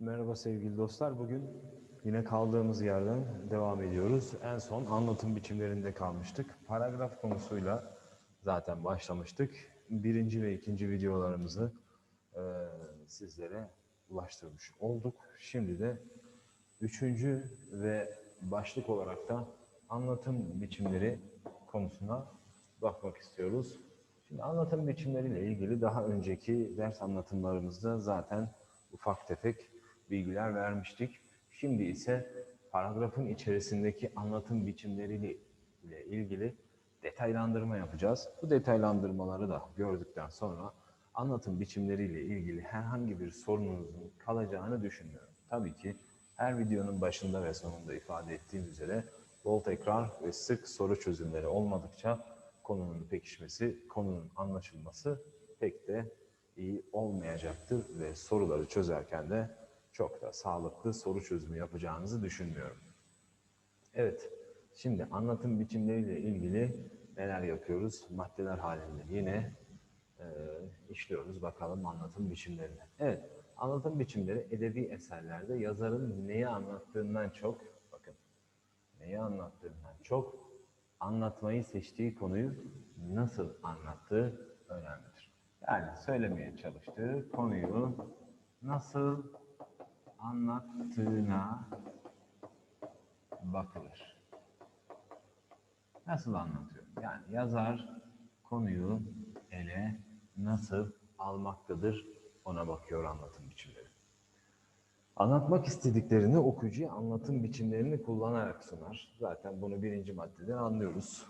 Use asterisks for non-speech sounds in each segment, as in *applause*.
Merhaba sevgili dostlar. Bugün yine kaldığımız yerden devam ediyoruz. En son anlatım biçimlerinde kalmıştık. Paragraf konusuyla zaten başlamıştık. Birinci ve ikinci videolarımızı e, sizlere ulaştırmış olduk. Şimdi de üçüncü ve başlık olarak da anlatım biçimleri konusuna bakmak istiyoruz. Şimdi anlatım biçimleriyle ilgili daha önceki ders anlatımlarımızda zaten ufak tefek bilgiler vermiştik. Şimdi ise paragrafın içerisindeki anlatım biçimleriyle ilgili detaylandırma yapacağız. Bu detaylandırmaları da gördükten sonra anlatım biçimleriyle ilgili herhangi bir sorununuzun kalacağını düşünmüyorum. Tabii ki her videonun başında ve sonunda ifade ettiğim üzere bol tekrar ve sık soru çözümleri olmadıkça konunun pekişmesi, konunun anlaşılması pek de iyi olmayacaktır ve soruları çözerken de çok da sağlıklı soru çözümü yapacağınızı düşünmüyorum. Evet, şimdi anlatım biçimleriyle ilgili neler yapıyoruz? Maddeler halinde yine e, işliyoruz bakalım anlatım biçimlerini. Evet, anlatım biçimleri edebi eserlerde yazarın neyi anlattığından çok, bakın neyi anlattığından çok anlatmayı seçtiği konuyu nasıl anlattığı önemlidir. Yani söylemeye çalıştığı konuyu nasıl anlattığına bakılır. Nasıl anlatıyor? Yani yazar konuyu ele nasıl almaktadır ona bakıyor anlatım biçimleri. Anlatmak istediklerini okuyucuya anlatım biçimlerini kullanarak sunar. Zaten bunu birinci maddeden anlıyoruz.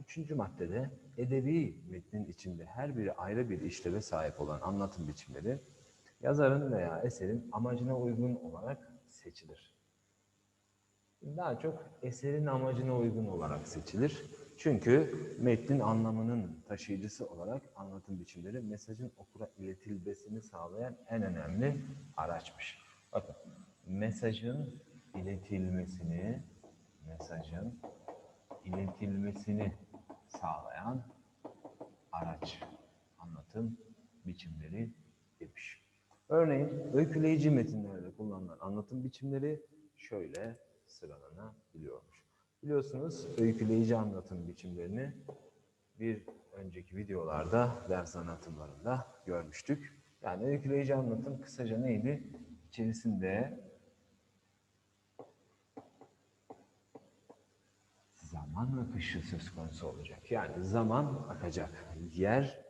Üçüncü maddede edebi metnin içinde her biri ayrı bir işleve sahip olan anlatım biçimleri yazarın veya eserin amacına uygun olarak seçilir. Daha çok eserin amacına uygun olarak seçilir. Çünkü metnin anlamının taşıyıcısı olarak anlatım biçimleri mesajın okura iletilmesini sağlayan en önemli araçmış. Bakın mesajın iletilmesini mesajın iletilmesini sağlayan araç anlatım biçimleri demiş. Örneğin öyküleyici metinlerde kullanılan anlatım biçimleri şöyle sıralanabiliyormuş. Biliyorsunuz öyküleyici anlatım biçimlerini bir önceki videolarda ders anlatımlarında görmüştük. Yani öyküleyici anlatım kısaca neydi? İçerisinde zaman akışı söz konusu olacak. Yani zaman akacak. Yer,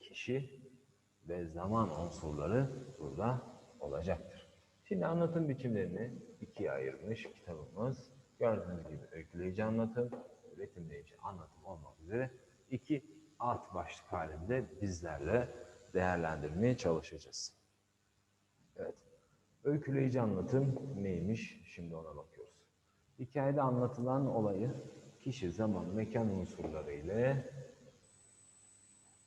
kişi ve zaman unsurları burada olacaktır. Şimdi anlatım biçimlerini ikiye ayırmış kitabımız. Gördüğünüz gibi öyküleyici anlatım, betimleyici anlatım olmak üzere iki alt başlık halinde bizlerle değerlendirmeye çalışacağız. Evet. Öyküleyici anlatım neymiş? Şimdi ona bakıyoruz. Hikayede anlatılan olayı kişi, zaman, mekan unsurları ile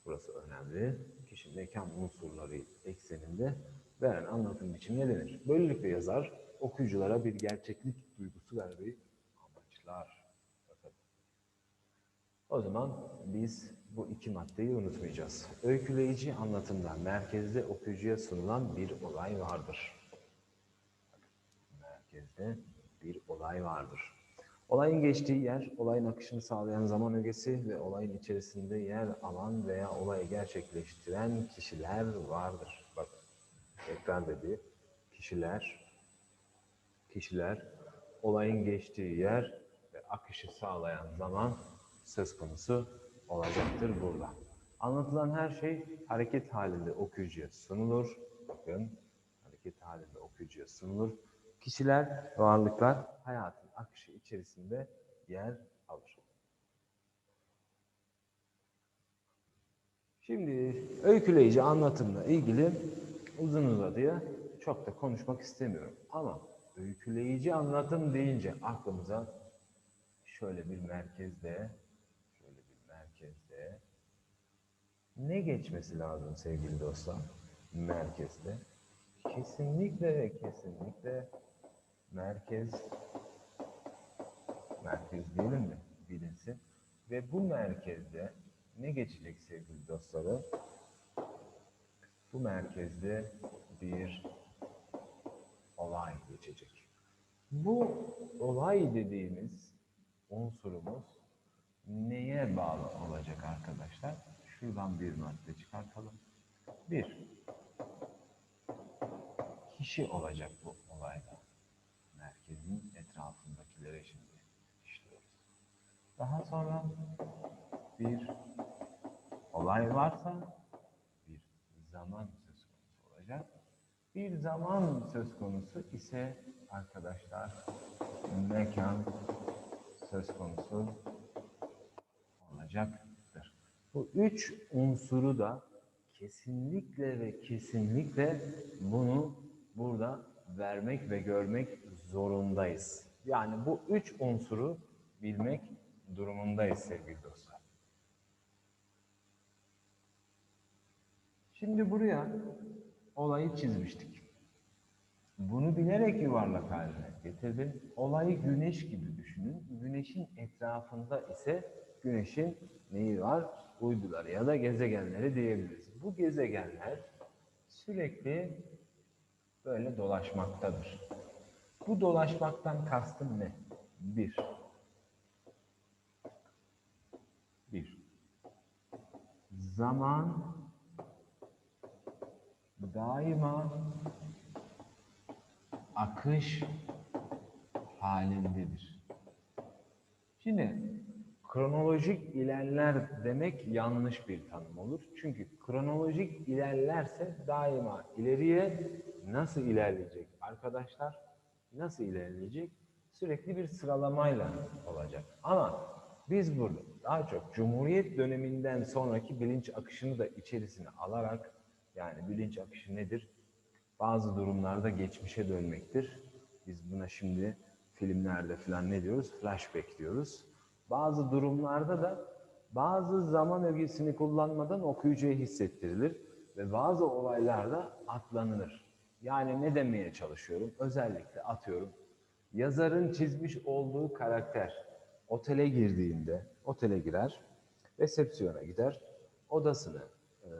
burası önemli. Kişi, mekan unsurları ekseninde veren anlatım biçimine denir. Böylelikle yazar okuyuculara bir gerçeklik duygusu vermeyi amaçlar. O zaman biz bu iki maddeyi unutmayacağız. Öyküleyici anlatımda merkezde okuyucuya sunulan bir olay vardır. Merkezde bir olay vardır. Olayın geçtiği yer, olayın akışını sağlayan zaman ögesi ve olayın içerisinde yer alan veya olayı gerçekleştiren kişiler vardır. Bakın, tekrar dedi. Kişiler, kişiler, olayın geçtiği yer ve akışı sağlayan zaman söz konusu olacaktır burada. Anlatılan her şey hareket halinde okuyucuya sunulur. Bakın, hareket halinde okuyucuya sunulur. Kişiler, varlıklar hayatın akışı içerisinde yer alır. Şimdi öyküleyici anlatımla ilgili uzun uzadıya çok da konuşmak istemiyorum. Ama öyküleyici anlatım deyince aklımıza şöyle bir merkezde, şöyle bir merkezde ne geçmesi lazım sevgili dostlar? Merkezde. Kesinlikle ve kesinlikle merkez merkez diyelim mi bilinsin. Ve bu merkezde ne geçecek sevgili dostlarım? Bu merkezde bir olay geçecek. Bu olay dediğimiz unsurumuz neye bağlı olacak arkadaşlar? Şuradan bir madde çıkartalım. Bir, kişi olacak bu olayda. Merkezin etrafındakileri şimdi işliyoruz. Daha sonra bir olay varsa bir zaman söz konusu olacak. Bir zaman söz konusu ise arkadaşlar mekan söz konusu olacaktır. Bu üç unsuru da kesinlikle ve kesinlikle bunu burada vermek ve görmek zorundayız. Yani bu üç unsuru bilmek durumundayız sevgili dostlar. Şimdi buraya olayı çizmiştik. Bunu bilerek yuvarlak haline getirdim. Olayı güneş gibi düşünün. Güneşin etrafında ise güneşin neyi var? Uyduları ya da gezegenleri diyebiliriz. Bu gezegenler sürekli böyle dolaşmaktadır. Bu dolaşmaktan kastım ne? Bir. Bir. Zaman daima akış halindedir. Şimdi kronolojik ilerler demek yanlış bir tanım olur. Çünkü kronolojik ilerlerse daima ileriye nasıl ilerleyecek arkadaşlar? Nasıl ilerleyecek? Sürekli bir sıralamayla olacak. Ama biz burada daha çok Cumhuriyet döneminden sonraki bilinç akışını da içerisine alarak yani bilinç akışı nedir? Bazı durumlarda geçmişe dönmektir. Biz buna şimdi filmlerde falan ne diyoruz? Flashback diyoruz. Bazı durumlarda da bazı zaman ögesini kullanmadan okuyucuya hissettirilir ve bazı olaylarda atlanılır. Yani ne demeye çalışıyorum? Özellikle atıyorum. Yazarın çizmiş olduğu karakter otele girdiğinde, otele girer, resepsiyona gider, odasını eee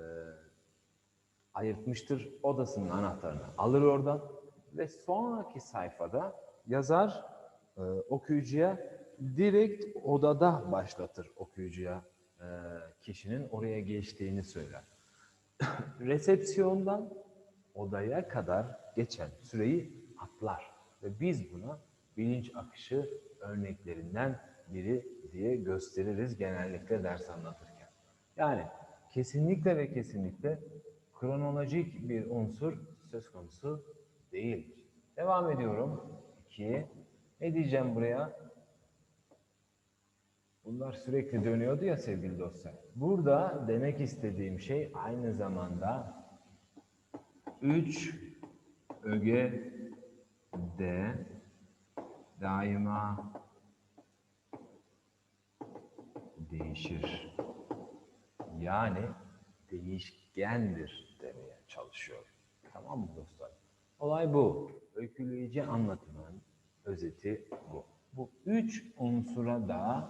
ayırtmıştır. Odasının anahtarını alır oradan ve sonraki sayfada yazar e, okuyucuya direkt odada başlatır okuyucuya e, kişinin oraya geçtiğini söyler. *coughs* Resepsiyondan odaya kadar geçen süreyi atlar ve biz buna bilinç akışı örneklerinden biri diye gösteririz genellikle ders anlatırken. Yani kesinlikle ve kesinlikle kronolojik bir unsur söz konusu değildir. Devam ediyorum. 2. Ne diyeceğim buraya? Bunlar sürekli dönüyordu ya sevgili dostlar. Burada demek istediğim şey aynı zamanda 3 öge de daima değişir. Yani değişkendir demeye çalışıyor. Tamam mı dostlar? Olay bu. Öyküleyici anlatımın özeti bu. Bu üç unsura da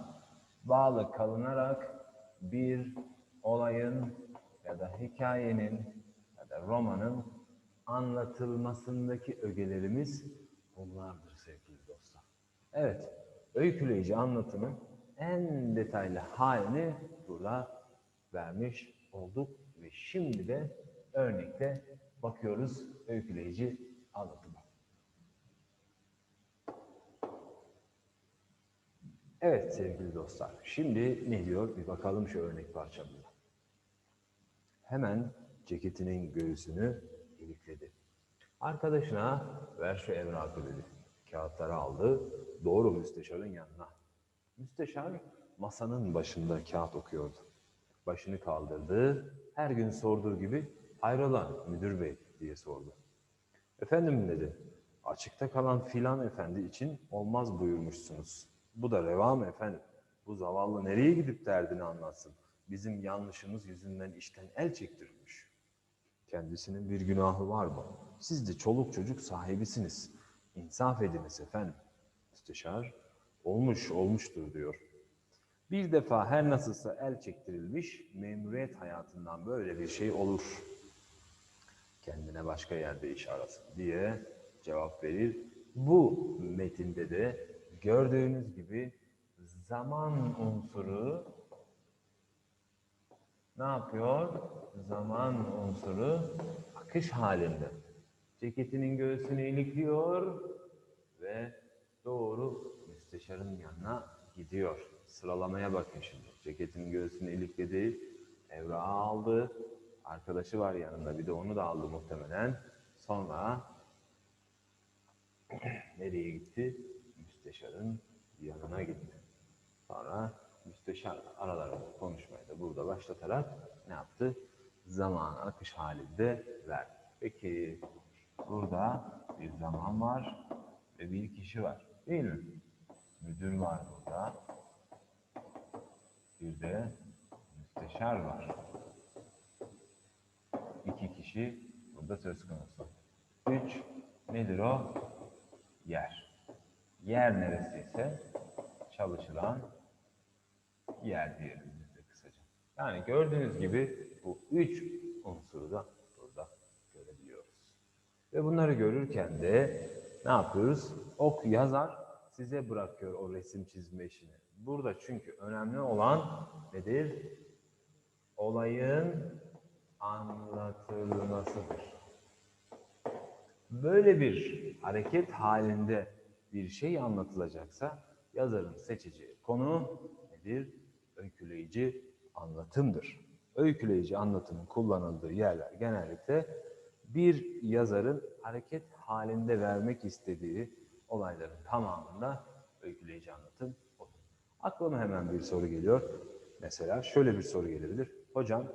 bağlı kalınarak bir olayın ya da hikayenin ya da romanın anlatılmasındaki ögelerimiz bunlardır sevgili dostlar. Evet, öyküleyici anlatımın en detaylı halini burada vermiş olduk ve şimdi de örnekte bakıyoruz öyküleyici anlatıma. Evet sevgili dostlar, şimdi ne diyor bir bakalım şu örnek parçamıza. Hemen ceketinin göğsünü ilikledi. Arkadaşına ver şu evrakı dedi. Kağıtları aldı, doğru müsteşarın yanına. Müsteşar masanın başında kağıt okuyordu. Başını kaldırdı, her gün sorduğu gibi hayrola müdür bey diye sordu. Efendim dedi, açıkta kalan filan efendi için olmaz buyurmuşsunuz. Bu da reva mı efendim? Bu zavallı nereye gidip derdini anlatsın? Bizim yanlışımız yüzünden işten el çektirilmiş. Kendisinin bir günahı var mı? Siz de çoluk çocuk sahibisiniz. İnsaf ediniz efendim. Müsteşar, olmuş olmuştur diyor. Bir defa her nasılsa el çektirilmiş, memuriyet hayatından böyle bir şey olur. kendine başka yerde iş arasın diye cevap verir. Bu metinde de gördüğünüz gibi zaman unsuru ne yapıyor? Zaman unsuru akış halinde. Ceketinin göğsünü ilikliyor ve doğru müsteşarın yanına gidiyor. Sıralamaya bakın şimdi. Ceketinin göğsünü ilikledi, evrağı aldı, arkadaşı var yanında bir de onu da aldı muhtemelen. Sonra *clears throat* nereye gitti? Müsteşarın yanına gitti. Sonra müsteşar aralarında konuşmayı da burada başlatarak ne yaptı? Zaman akış halinde verdi. Peki burada bir zaman var ve bir kişi var değil mi? Müdür var burada. Bir de müsteşar var. İki kişi burada söz konusu. Üç, nedir o? Yer. Yer neresiyse çalışılan yer diyelim de kısaca. Yani gördüğünüz gibi bu üç unsuru da burada görebiliyoruz. Ve bunları görürken de ne yapıyoruz? Ok yazar size bırakıyor o resim çizme işini. Burada çünkü önemli olan nedir? Olayın anlatılmasıdır. Böyle bir hareket halinde bir şey anlatılacaksa yazarın seçeceği konu nedir? Öyküleyici anlatımdır. Öyküleyici anlatımın kullanıldığı yerler genellikle bir yazarın hareket halinde vermek istediği olayların tamamında öyküleyici anlatım olur. Aklıma hemen bir soru geliyor. Mesela şöyle bir soru gelebilir. Hocam,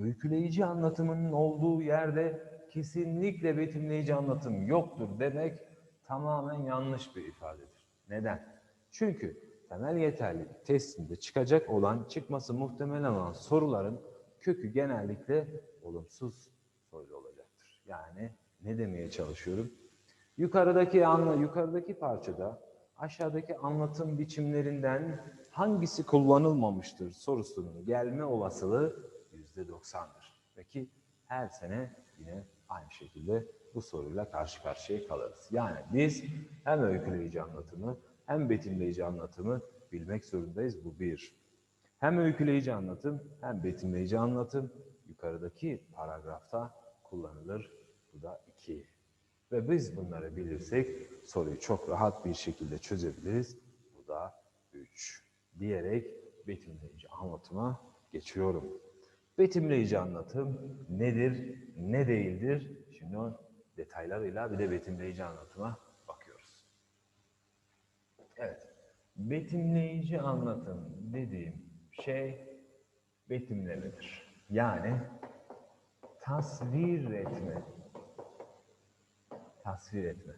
öyküleyici anlatımının olduğu yerde kesinlikle betimleyici anlatım yoktur demek tamamen yanlış bir ifadedir. Neden? Çünkü temel yeterlilik testinde çıkacak olan, çıkması muhtemel olan soruların kökü genellikle olumsuz soru olacaktır. Yani ne demeye çalışıyorum? Yukarıdaki anla, yukarıdaki parçada aşağıdaki anlatım biçimlerinden hangisi kullanılmamıştır sorusunun gelme olasılığı yüzde doksandır. Peki her sene yine aynı şekilde bu soruyla karşı karşıya kalırız. Yani biz hem öyküleyici anlatımı hem betimleyici anlatımı bilmek zorundayız. Bu bir. Hem öyküleyici anlatım hem betimleyici anlatım yukarıdaki paragrafta kullanılır. Bu da iki. Ve biz bunları bilirsek soruyu çok rahat bir şekilde çözebiliriz. Bu da üç. Diyerek betimleyici anlatıma geçiyorum. Betimleyici anlatım nedir, ne değildir? Şimdi o detaylarıyla bir de betimleyici anlatıma. Evet, betimleyici anlatım dediğim şey betimlemedir. Yani tasvir etme. Tasvir etme.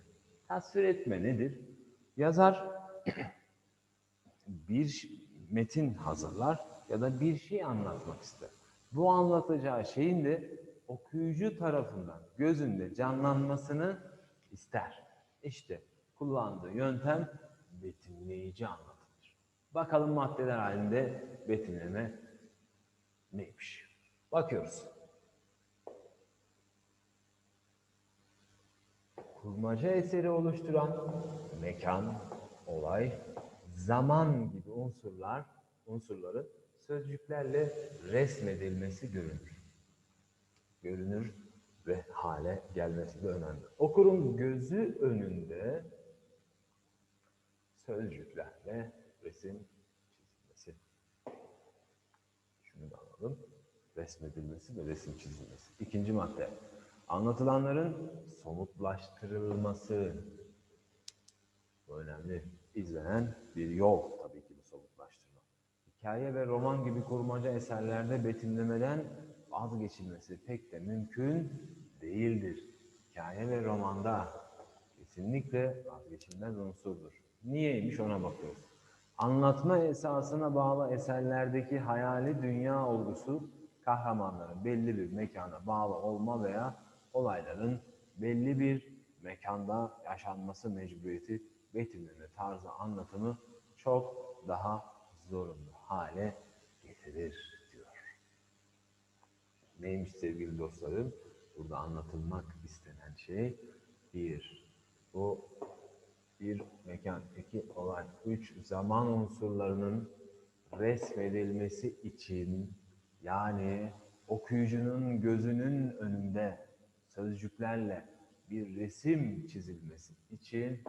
Tasvir etme nedir? Yazar *clears throat* bir metin hazırlar ya da bir şey anlatmak ister. Bu anlatacağı şeyin de okuyucu tarafından gözünde canlanmasını ister. İşte kullandığı yöntem betimleyici anlatımdır. Bakalım maddeler halinde betimleme neymiş? Bakıyoruz. Kurmaca eseri oluşturan mekan, olay, zaman gibi unsurlar, unsurların sözcüklerle resmedilmesi görünür. Görünür ve hale gelmesi de önemli. Okurun gözü önünde sözcüklerle resim çizilmesi. Şunu da alalım. Resmedilmesi ve resim çizilmesi. İkinci madde. Anlatılanların somutlaştırılması. Bu önemli. İzlenen bir yol tabii ki bu somutlaştırma. Hikaye ve roman gibi kurmaca eserlerde betimlemeden vazgeçilmesi pek de mümkün değildir. Hikaye ve romanda kesinlikle vazgeçilmez unsurdur. Niyeymiş ona bakıyoruz. Anlatma esasına bağlı eserlerdeki hayali dünya olgusu kahramanların belli bir mekana bağlı olma veya olayların belli bir mekanda yaşanması mecburiyeti betimleme tarzı anlatımı çok daha zorunlu hale getirir diyor. Neymiş sevgili dostlarım? Burada anlatılmak istenen şey bir, bu bir mekan, iki olay, üç zaman unsurlarının resmedilmesi için yani okuyucunun gözünün önünde sözcüklerle bir resim çizilmesi için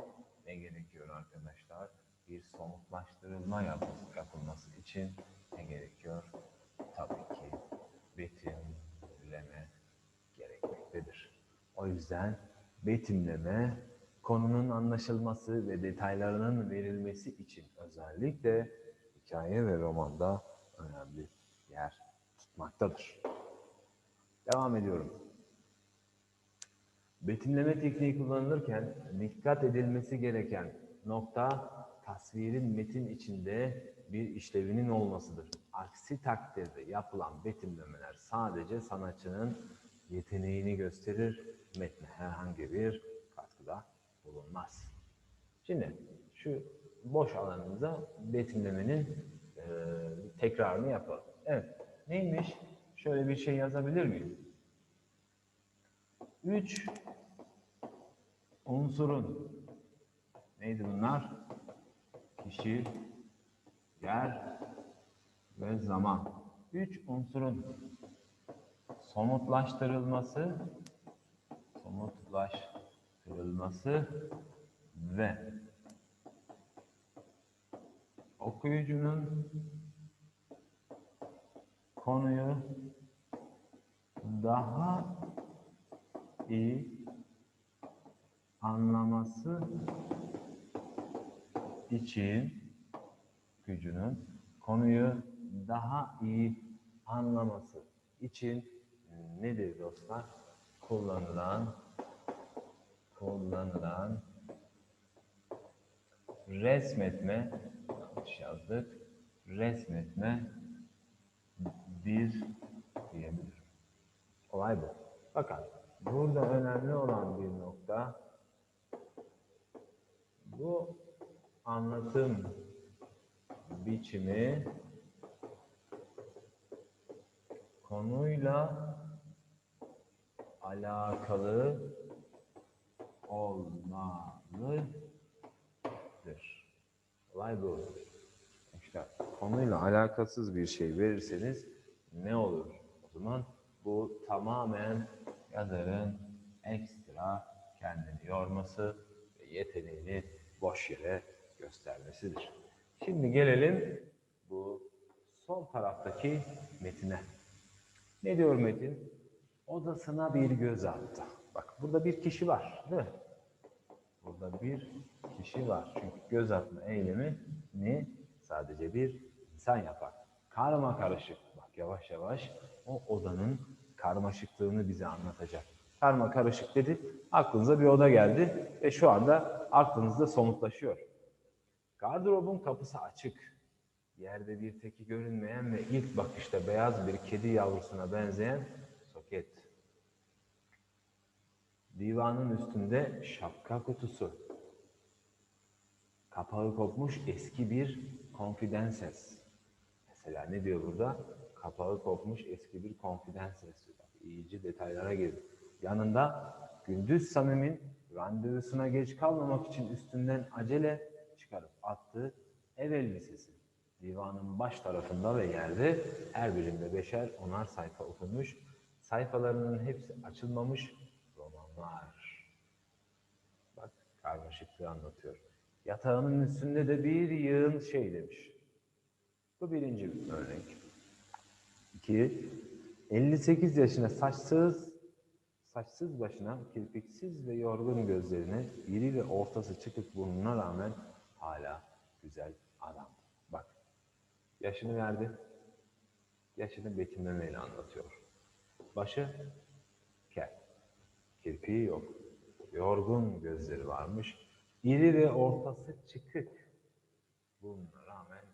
ne gerekiyor arkadaşlar? Bir somutlaştırılma yap- yapılması için ne gerekiyor? Tabii ki betimleme gerekmektedir. O yüzden betimleme konunun anlaşılması ve detaylarının verilmesi için özellikle hikaye ve romanda önemli yer tutmaktadır. Devam ediyorum. Betimleme tekniği kullanılırken dikkat edilmesi gereken nokta tasvirin metin içinde bir işlevinin olmasıdır. Aksi takdirde yapılan betimlemeler sadece sanatçının yeteneğini gösterir, metne herhangi bir bulunmaz. Şimdi şu boş alanımıza betimlemenin eee, tekrarını yapalım. Evet, neymiş? Şöyle bir şey yazabilir miyim? Üç unsurun neydi bunlar? Kişi, yer ve zaman. Üç unsurun somutlaştırılması, somutlaştırılması ve okuyucunun konuyu daha iyi anlaması için gücünün konuyu daha iyi anlaması için nedir dostlar? Kullanılan kullanılan resmetme yanlış yazdık. Resmetme bir diyebilirim. Olay bu. Fakat burada önemli olan bir nokta bu anlatım biçimi konuyla alakalı olmalıdır. Olay bu. İşte konuyla alakasız bir şey verirseniz ne olur? O zaman bu tamamen yazarın ekstra kendini yorması ve yeteneğini boş yere göstermesidir. Şimdi gelelim bu sol taraftaki metine. Ne diyor metin? Odasına bir göz attı. Bak burada bir kişi var değil mi? Burada bir kişi var. Çünkü göz atma eylemi ne? Sadece bir insan yapar. Karma karışık. Bak yavaş yavaş o odanın karmaşıklığını bize anlatacak. Karma karışık dedi. Aklınıza bir oda geldi ve şu anda aklınızda somutlaşıyor. Gardırobun kapısı açık. Yerde bir teki görünmeyen ve ilk bakışta beyaz bir kedi yavrusuna benzeyen soket. Divanın üstünde şapka kutusu. Kapağı kopmuş eski bir confidences. Mesela ne diyor burada? Kapağı kopmuş eski bir confidences. Bak, iyice detaylara girdi. Yanında Gündüz Samim'in randevusuna geç kalmamak için üstünden acele çıkarıp attığı ev elbisesi. Divanın baş tarafında ve yerde her birinde beşer onar sayfa okunmuş, sayfalarının hepsi açılmamış romanlar. Bak karmaşıklığı anlatıyor. Yatağının üstünde de bir yığın şey demiş. Bu birinci örnek. İki, 58 yaşına saçsız, saçsız başına, kirpiksiz ve yorgun gözlerine, iri ve ortası çıkık burnuna rağmen hala güzel adam. Bak, yaşını verdi, yaşını betimlemeyle anlatıyor. Başı kel, kirpiği yok, yorgun gözleri varmış, iri ve ortası çıkık. Buna rağmen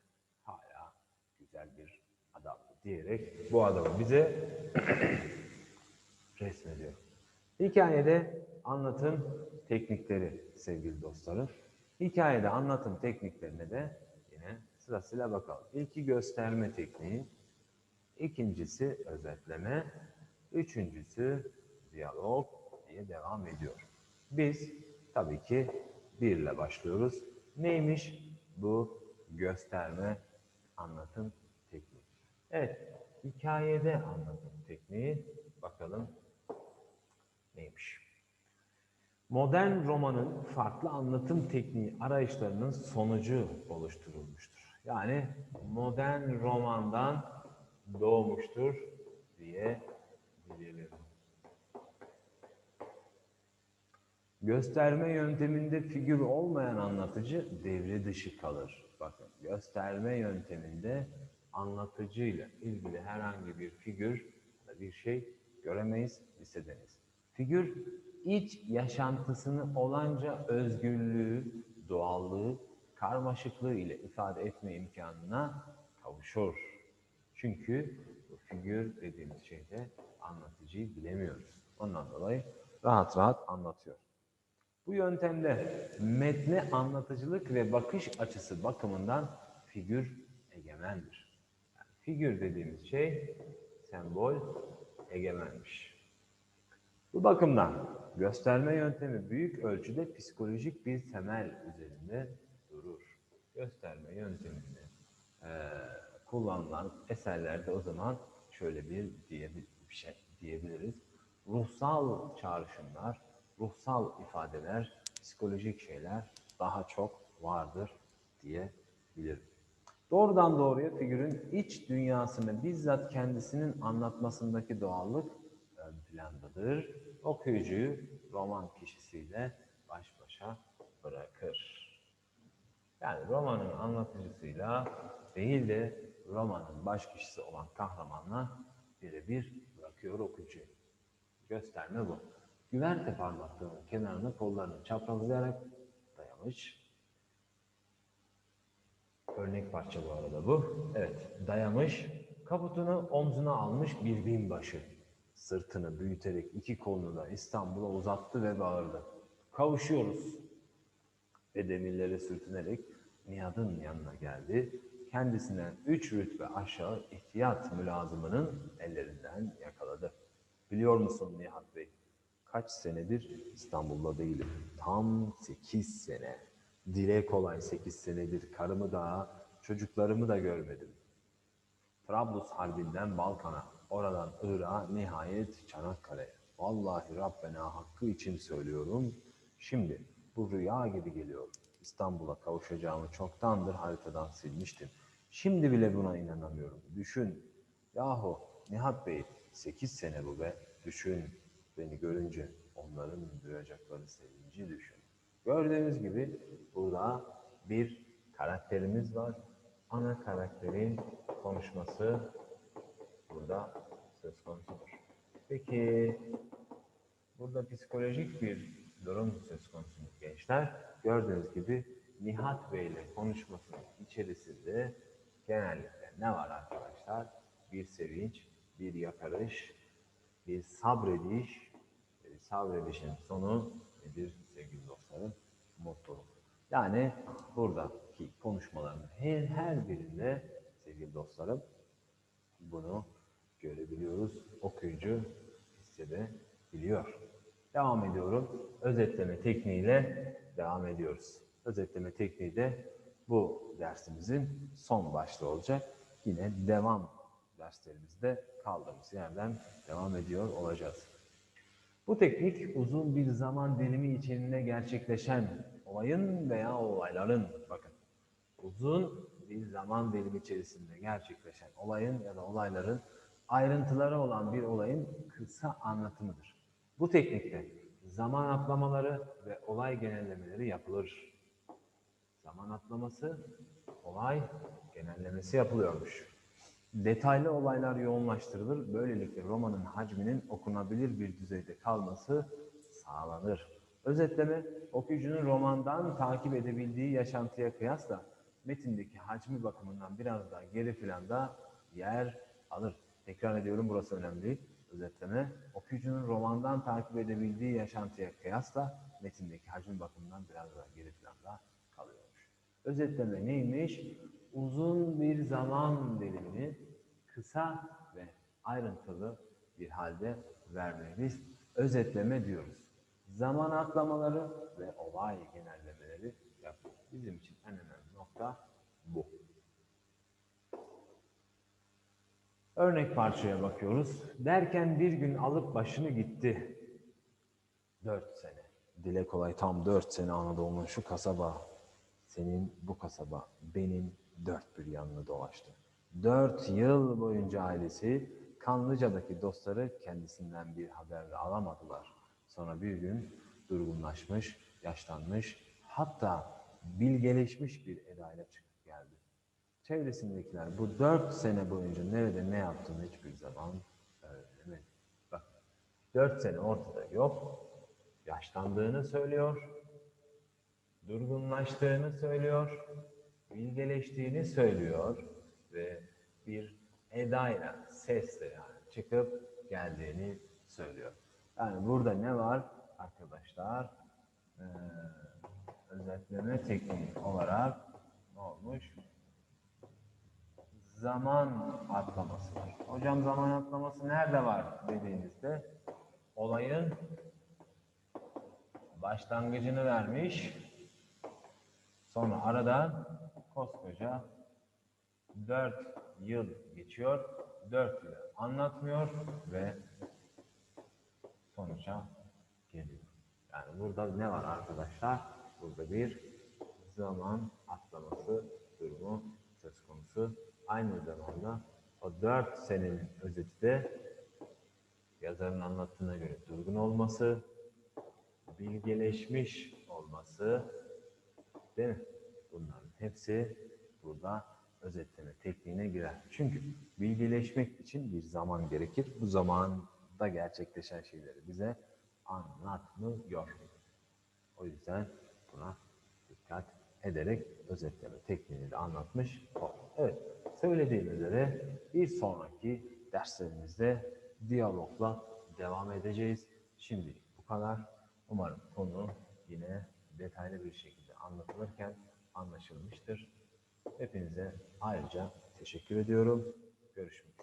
hala güzel bir adam diyerek bu adamı bize *clears throat* resmediyor. Hikayede anlatım teknikleri sevgili dostlarım. Hikayede anlatım tekniklerine de yine sırasıyla bakalım. İlki gösterme tekniği, ikincisi özetleme, üçüncüsü diyalog diye devam ediyor. Biz tabii ki bir ile başlıyoruz. Neymiş bu gösterme anlatım tekniği? Evet, hikayede anlatım tekniği bakalım neymiş? Modern romanın farklı anlatım tekniği arayışlarının sonucu oluşturulmuştur. Yani modern romandan doğmuştur diyebilirim. Gösterme yönteminde figür olmayan anlatıcı devre dışı kalır. Bakın gösterme yönteminde anlatıcıyla ilgili herhangi bir figür bir şey göremeyiz, hissedemeyiz. Figür iç yaşantısını olanca özgürlüğü, doğallığı, karmaşıklığı ile ifade etme imkanına kavuşur. Çünkü bu figür dediğimiz şeyde anlatıcıyı bilemiyoruz. Ondan dolayı rahat rahat anlatıyor. Bu yöntemde metne anlatıcılık ve bakış açısı bakımından figür egemendir. Yani figür dediğimiz şey sembol egemenmiş. Bu bakımdan gösterme yöntemi büyük ölçüde psikolojik bir temel üzerinde durur. Gösterme yöntemini eee, kullanılan eserlerde o zaman şöyle bir, diye, bir şey diyebiliriz. Ruhsal çağrışımlar, ruhsal ifadeler, psikolojik şeyler daha çok vardır diyebilirim. Doğrudan doğruya figürün iç dünyasını bizzat kendisinin anlatmasındaki doğallık ön plandadır. Okuyucuyu roman kişisiyle baş başa bırakır. Yani romanın anlatıcısıyla değil de romanın baş kişisi olan kahramanla birebir bırakıyor okuyucuyu. Gösterme bu. Güverte parmaklığının kenarını kollarını çaprazlayarak dayamış. Örnek parça bu arada bu. Evet, dayamış. Kaputunu omzuna almış bir binbaşı. Sırtını büyüterek iki kolunu da İstanbul'a uzattı ve bağırdı. Kavuşuyoruz. Ve demirlere sürtünerek Nihat'ın yanına geldi. Kendisinden üç rütbe aşağı ihtiyat mülazımının ellerinden yakaladı. Biliyor musun Nihat Bey? Kaç senedir İstanbul'da değilim. Tam sekiz sene. Dile kolay sekiz senedir karımı da çocuklarımı da görmedim. Trablus Harbi'nden Balkan'a, oradan Irak'a, nihayet Çanakkale. Vallahi Rabbena hakkı için söylüyorum. Şimdi bu rüya gibi geliyor. İstanbul'a kavuşacağımı çoktandır haritadan silmiştim. Şimdi bile buna inanamıyorum. Düşün. Yahu Nihat Bey 8 sene bu be. Düşün. Beni görünce onların duyacakları sevinci düşün. Gördüğünüz gibi burada bir karakterimiz var. Ana karakterin konuşması burada söz konusudur. Peki burada psikolojik bir durum söz konusu gençler. Gördüğünüz gibi Nihat Bey ile konuşmasının içerisinde genellikle ne var arkadaşlar? Bir sevinç, bir yakarış, bir sabrediş. E, sabredişin sonu nedir sevgili dostlarım? Mutluluk. Yani buradaki konuşmaların her, her birinde sevgili dostlarım bunu görebiliyoruz. Okuyucu hissedebiliyor. Devam ediyorum. Özetleme tekniğiyle devam ediyoruz. Özetleme tekniği de bu dersimizin son başlığı olacak. Yine devam derslerimizde kaldığımız yerden devam ediyor olacağız. Bu teknik uzun bir zaman dilimi içinde gerçekleşen olayın veya olayların, bakın uzun bir zaman dilimi içerisinde gerçekleşen olayın ya da olayların ayrıntıları olan bir olayın kısa anlatımıdır. Bu teknikte zaman atlamaları ve olay genellemeleri yapılır. Zaman atlaması, olay genellemesi yapılıyormuş. Detaylı olaylar yoğunlaştırılır. Böylelikle romanın hacminin okunabilir bir düzeyde kalması sağlanır. Özetleme, okuyucunun romandan takip edebildiği yaşantıya kıyasla metindeki hacmi bakımından biraz daha geri planda yer alır. Tekrar ediyorum burası önemli. Özetleme, okuyucunun romandan takip edebildiği yaşantıya kıyasla metindeki hacmi bakımından biraz daha geri planda kalıyormuş. Özetleme neymiş? Uzun bir zaman dilimini kısa ve ayrıntılı bir halde vermemiz özetleme diyoruz. Zaman atlamaları ve olay genellemeleri yapıyoruz. Bizim için en önemli nokta bu. Örnek parçaya bakıyoruz. Derken bir gün alıp başını gitti. Dört sene. Dile kolay tam dört sene Anadolu'nun şu kasaba. Senin bu kasaba benim dört bir yanını dolaştı. Dört yıl boyunca ailesi Kanlıca'daki dostları kendisinden bir haber alamadılar. Sonra bir gün durgunlaşmış, yaşlanmış, hatta bilgeleşmiş bir edayla çıkıp geldi. Çevresindekiler bu dört sene boyunca nerede ne yaptığını hiçbir zaman öğrenemedi. Bak, dört sene ortada yok, yaşlandığını söylüyor, durgunlaştığını söylüyor, bilgeleştiğini söylüyor ve bir edayla, sesle yani çıkıp geldiğini söylüyor. Yani burada ne var arkadaşlar? Ee, özetleme tekniği olarak ne olmuş? Zaman atlaması var. Hocam zaman atlaması nerede var dediğinizde olayın başlangıcını vermiş. Sonra aradan koskoca 4 yıl geçiyor. 4 yıl anlatmıyor ve sonuca geliyor. Yani burada ne var arkadaşlar? Burada bir zaman atlaması durumu söz konusu. Aynı zamanda o 4 senenin özeti de yazarın anlattığına göre durgun olması, bilgeleşmiş olması, değil mi? Bunların hepsi burada özetleme tekniğine girer. Çünkü bilgileşmek için bir zaman gerekir. Bu zamanda gerçekleşen şeyleri bize anlatmıyor. O yüzden buna dikkat ederek özetleme tekniğini de anlatmış. Evet, söylediğim üzere bir sonraki derslerimizde diyalogla devam edeceğiz. Şimdi bu kadar. Umarım konu yine detaylı bir şekilde anlatılırken anlaşılmıştır. Hepinize ayrıca teşekkür ediyorum. Görüşmek.